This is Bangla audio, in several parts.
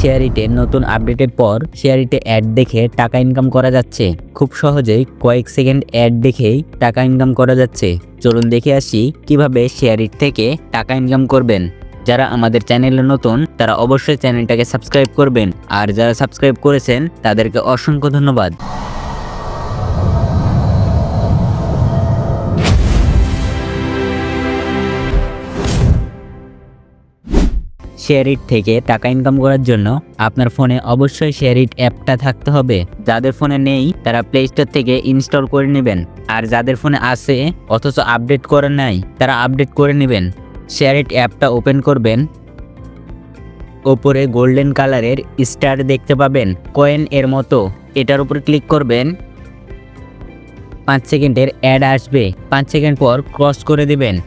শেয়ারিটে নতুন আপডেটের পর শেয়ারিতে অ্যাড দেখে টাকা ইনকাম করা যাচ্ছে। খুব সহজেই কয়েক সেকেন্ড অ্যাড দেখেই টাকা ইনকাম করা যাচ্ছে। চলুন দেখে আসি কীভাবে শেয়ারিট থেকে টাকা ইনকাম করবেন। যারা আমাদের চ্যানেলে নতুন, তারা অবশ্যই চ্যানেলটাকে সাবস্ক্রাইব করবেন। আর যারা সাবস্ক্রাইব করেছেন, তাদেরকে অসংখ্য ধন্যবাদ। শেয়ারিট থেকে টাকা ইনকাম করার জন্য আপনার ফোনে অবশ্যই শেয়ারিট অ্যাপটা থাকতে হবে। যাদের ফোনে নেই, তারা প্লে স্টোর থেকে ইনস্টল করে নেবেন। আর যাদের ফোনে আছে, অথচ আপডেট করা নাই, তারা আপডেট করে নেবেন। শেয়ারিট অ্যাপটা ওপেন করবেন। ওপরে গোল্ডেন কালারের স্টার দেখতে পাবেন কয়েন এর মতো। এটার উপর ক্লিক করবেন। পাঁচ সেকেন্ডের অ্যাড আসবে। পাঁচ সেকেন্ড পর ক্রস করে দিবেন।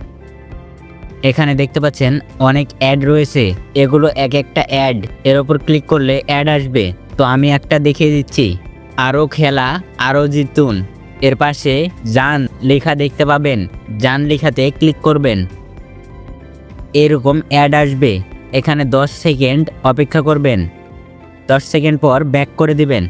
এখানে দেখতে পাচ্ছেন অনেক অ্যাড রয়েছে। এগুলো এক একটা অ্যাড। এর ওপর ক্লিক করলে অ্যাড আসবে। তো আমি একটা দেখিয়ে দিচ্ছি। আরও খেলা আরও জিতুন। এর পাশে যান লেখা দেখতে পাবেন। যান লেখাতে ক্লিক করবেন। এরকম অ্যাড আসবে। এখানে 10 সেকেন্ড অপেক্ষা করবেন। 10 সেকেন্ড পর ব্যাক করে দিবেন।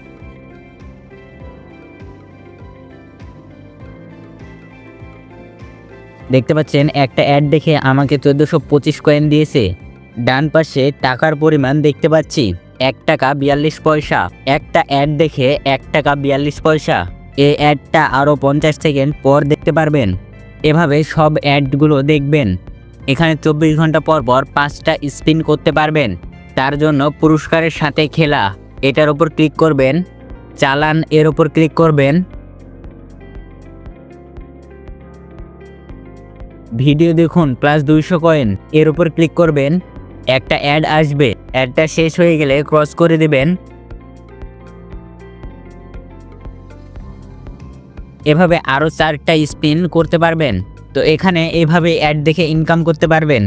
দেখতে পাচ্ছেন, একটা অ্যাড দেখে আমাকে চোদ্দোশো পঁচিশ কয়েন দিয়েছে। ডান পাশে টাকার পরিমাণ দেখতে পাচ্ছি, এক টাকা বিয়াল্লিশ পয়সা। একটা অ্যাড দেখে এক টাকা বিয়াল্লিশ পয়সা। এই অ্যাডটা আরও পঞ্চাশ সেকেন্ড পর দেখতে পারবেন। এভাবে সব অ্যাডগুলো দেখবেন। এখানে চব্বিশ ঘণ্টা পর পর পাঁচটা স্পিন করতে পারবেন। তার জন্য পুরস্কারের সাথে খেলা। এটার ওপর ক্লিক করবেন। চালান এর ওপর ক্লিক করবেন। ভিডিও দেখুন প্লাস দুইশো কয়েন। এর উপর ক্লিক করবেন, একটা অ্যাড আসবে। অ্যাডটা শেষ হয়ে গেলে ক্রস করে দেবেন। এভাবে আরও চারটা স্পিন করতে পারবেন। তো এখানে এভাবে অ্যাড দেখে ইনকাম করতে পারবেন।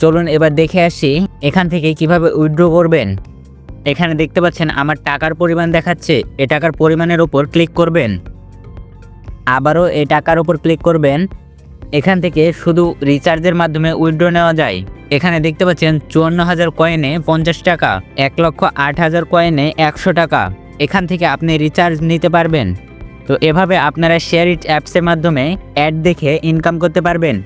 চলুন এবার দেখে আসি এখান থেকে কীভাবে উইথড্র করবেন। এখানে দেখতে পাচ্ছেন আমার টাকার পরিমাণ দেখাচ্ছে। এ টাকার পরিমাণের ওপর ক্লিক করবেন। আবারও এ টাকার ওপর ক্লিক করবেন। এখান থেকে শুধু রিচার্জের মাধ্যমে উইথড্র নেওয়া যায়। এখানে দেখতে পাচ্ছেন চুয়ান্ন হাজার কয়েনে পঞ্চাশ টাকা, এক লক্ষ আট হাজার কয়েনে একশো টাকা। এখান থেকে আপনি রিচার্জ নিতে পারবেন। তো এভাবে আপনারা শেয়ার ইট অ্যাপসের মাধ্যমে অ্যাড দেখে ইনকাম করতে পারবেন।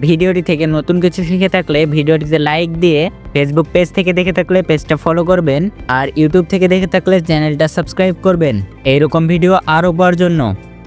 ভিডিওটি থেকে নতুন কিছু শিখে থাকলে ভিডিওটিতে লাইক দিয়ে ফেসবুক পেজ থেকে দেখে থাকলে পেজটা ফলো করবেন আর ইউটিউব থেকে দেখে থাকলে চ্যানেলটা সাবস্ক্রাইব করবেন। এইরকম ভিডিও আরও পাওয়ার জন্য।